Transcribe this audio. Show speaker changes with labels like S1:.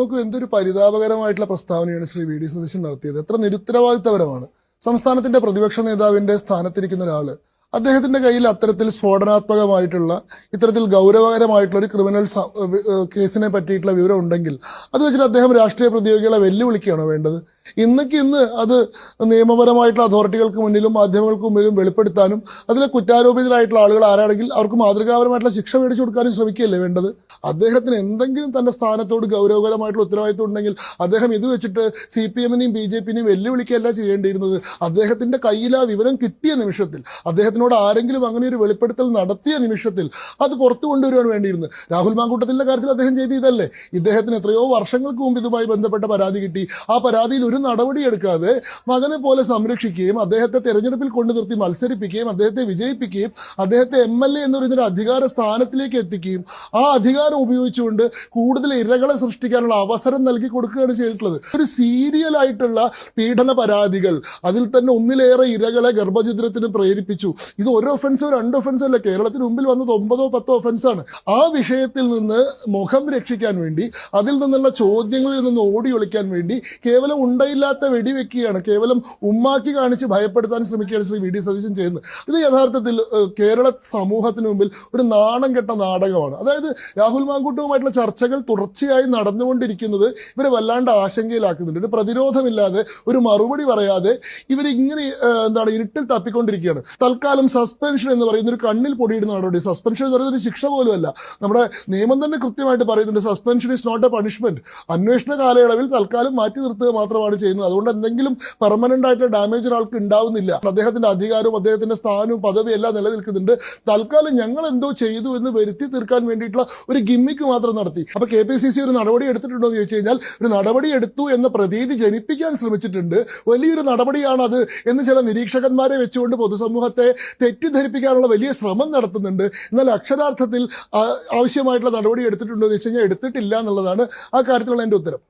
S1: നോക്കൂ എന്തൊരു പരിതാപകരമായിട്ടുള്ള പ്രസ്താവനയാണ് ശ്രീ വി ഡി സതീശൻ നടത്തിയത്. എത്ര നിരുത്തരവാദിത്തപരമാണ്. സംസ്ഥാനത്തിന്റെ പ്രതിപക്ഷ നേതാവിന്റെ സ്ഥാനത്തിരിക്കുന്ന ഒരാൾ അദ്ദേഹത്തിന്റെ കയ്യിൽ അത്തരത്തിൽ സ്ഫോടനാത്മകമായിട്ടുള്ള ഇത്തരത്തിൽ ഗൗരവകരമായിട്ടുള്ള ഒരു ക്രിമിനൽ കേസിനെ പറ്റിയിട്ടുള്ള വിവരം ഉണ്ടെങ്കിൽ അത് വെച്ചിട്ട് അദ്ദേഹം രാഷ്ട്രീയ പ്രതിയോഗികളെ വെല്ലുവിളിക്കുകയാണോ വേണ്ടത്? ഇന്നേക്ക് ഇന്ന് അത് നിയമപരമായിട്ടുള്ള അതോറിറ്റികൾക്ക് മുന്നിലും മാധ്യമങ്ങൾക്ക് മുന്നിലും വെളിപ്പെടുത്താനും അതിലെ കുറ്റാരോപിതരായിട്ടുള്ള ആളുകൾ ആരാണെങ്കിൽ അവർക്ക് മാതൃകാപരമായിട്ടുള്ള ശിക്ഷ മേടിച്ചു കൊടുക്കാനും ശ്രമിക്കുകയല്ലേ വേണ്ടത്? അദ്ദേഹത്തിന് എന്തെങ്കിലും തന്റെ സ്ഥാനത്തോട് ഗൗരവകരമായിട്ടുള്ള ഉത്തരവാദിത്വം ഉണ്ടെങ്കിൽ അദ്ദേഹം ഇത് വെച്ചിട്ട് സി പി എമ്മിനെയും ബി ജെ പിന്നെയും വെല്ലുവിളിക്കുകയല്ല ചെയ്യേണ്ടിയിരുന്നത്. അദ്ദേഹത്തിന്റെ കയ്യിൽ ആ വിവരം കിട്ടിയ നിമിഷത്തിൽ അദ്ദേഹത്തിനോട് ആരെങ്കിലും അങ്ങനെ ഒരു വെളിപ്പെടുത്തൽ നടത്തിയ നിമിഷത്തിൽ അത് പുറത്തു കൊണ്ടുവരുവാൻ വേണ്ടിയിരുന്നു. രാഹുൽ മാങ്കൂട്ടത്തിന്റെ കാര്യത്തിൽ അദ്ദേഹം ചെയ്ത് ഇതല്ലേ? ഇദ്ദേഹത്തിന് എത്രയോ വർഷങ്ങൾക്ക് മുമ്പ് ഇതുമായി ബന്ധപ്പെട്ട പരാതി കിട്ടി. ആ പരാതിയിൽ ഒരു നടപടി എടുക്കാതെ മകനെ പോലെ സംരക്ഷിക്കുകയും അദ്ദേഹത്തെ തെരഞ്ഞെടുപ്പിൽ കൊണ്ടു നിർത്തി മത്സരിപ്പിക്കുകയും അദ്ദേഹത്തെ വിജയിപ്പിക്കുകയും അദ്ദേഹത്തെ എം എൽ എ എന്ന് അധികാര സ്ഥാനത്തിലേക്ക് എത്തിക്കുകയും ആ അധികാരം ഉപയോഗിച്ചുകൊണ്ട് കൂടുതൽ ഇരകളെ സൃഷ്ടിക്കാനുള്ള അവസരം നൽകി കൊടുക്കുകയാണ് ചെയ്തിട്ടുള്ളത്. ഒരു സീരിയൽ ആയിട്ടുള്ള പീഡന പരാതികൾ അതിൽ തന്നെ ഒന്നിലേറെ ഇരകളെ ഗർഭചിത്രത്തിന് പ്രേരിപ്പിച്ചു. ഇത് ഒരു ഒഫൻസോ രണ്ട് ഒഫൻസോ അല്ല. കേരളത്തിന് മുമ്പിൽ വന്നത് ഒമ്പതോ പത്തോ ഒഫൻസാണ് ആ വിഷയത്തിൽ നിന്ന് മുഖം രക്ഷിക്കാൻ വേണ്ടി അതിൽ നിന്നുള്ള ചോദ്യങ്ങളിൽ നിന്ന് ഓടി ഒളിക്കാൻ വേണ്ടി കേവലം ഉണ്ടയില്ലാത്ത വെടിവെക്കുകയാണ്. കേവലം ഉമ്മാക്കി കാണിച്ച് ഭയപ്പെടുത്താൻ ശ്രമിക്കുകയാണ് ശ്രീ വി ഡി സതീശൻ ചെയ്യുന്നത്. ഇത് യഥാർത്ഥത്തിൽ കേരള സമൂഹത്തിന് മുമ്പിൽ ഒരു നാണം കെട്ട നാടകമാണ്. അതായത് രാഹുൽ മാങ്കൂട്ടവുമായിട്ടുള്ള ചർച്ചകൾ തുടർച്ചയായി നടന്നുകൊണ്ടിരിക്കുന്നത് ഇവരെ വല്ലാണ്ട് ആശങ്കയിലാക്കുന്നുണ്ട്. ഒരു പ്രതിരോധമില്ലാതെ ഒരു മറുപടി പറയാതെ ഇവരിങ്ങനെ എന്താണ് ഇരുട്ടിൽ തപ്പിക്കൊണ്ടിരിക്കുകയാണ്. തൽക്കാലം സസ്പെൻഷൻ എന്ന് പറയുന്ന ഒരു കണ്ണിൽ പൊടിയിടുന്ന നടപടി. സസ്പെൻഷൻ എന്ന് പറയുന്നത് ഒരു ശിക്ഷ പോലുമല്ല. നമ്മുടെ നിയമം തന്നെ കൃത്യമായിട്ട് പറയുന്നുണ്ട് suspension is not a punishment അന്വേഷണ കാലയളവിൽ തൽക്കാലം മാറ്റി നിർത്തുക മാത്രമാണ് ചെയ്യുന്നത്. അതുകൊണ്ട് എന്തെങ്കിലും പെർമനന്റ് ആയിട്ടുള്ള ഡാമേജ് ഒരാൾക്ക് ഉണ്ടാവുന്നില്ല. അദ്ദേഹത്തിന്റെ അധികാരവും അദ്ദേഹത്തിന്റെ സ്ഥാനവും പദവിയും എല്ലാം നിലനിൽക്കുന്നുണ്ട്. തൽക്കാലം ഞങ്ങൾ എന്തോ ചെയ്തു എന്ന് വരുത്തി തീർക്കാൻ വേണ്ടിയിട്ടുള്ള ഒരു ഗിമ്മിക്ക് മാത്രം നടത്തി. അപ്പൊ കെ പി സി സി ഒരു നടപടി എടുത്തിട്ടുണ്ടോ എന്ന് ചോദിച്ചു കഴിഞ്ഞാൽ ഒരു നടപടി എടുത്തു എന്ന പ്രതീതി ജനിപ്പിക്കാൻ ശ്രമിച്ചിട്ടുണ്ട്. വലിയൊരു നടപടിയാണ് അത് എന്ന് ചില നിരീക്ഷകന്മാരെ വെച്ചുകൊണ്ട് പൊതുസമൂഹത്തെ തെറ്റിദ്ധരിപ്പിക്കാനുള്ള വലിയ ശ്രമം നടത്തുന്നുണ്ട്. എന്നാൽ അക്ഷരാർത്ഥത്തിൽ ആവശ്യമായിട്ടുള്ള നടപടി എടുത്തിട്ടുണ്ടോ എന്ന് വെച്ച് കഴിഞ്ഞാൽ എടുത്തിട്ടില്ല എന്നുള്ളതാണ് ആ കാര്യത്തിലുള്ള എന്റെ ഉത്തരം.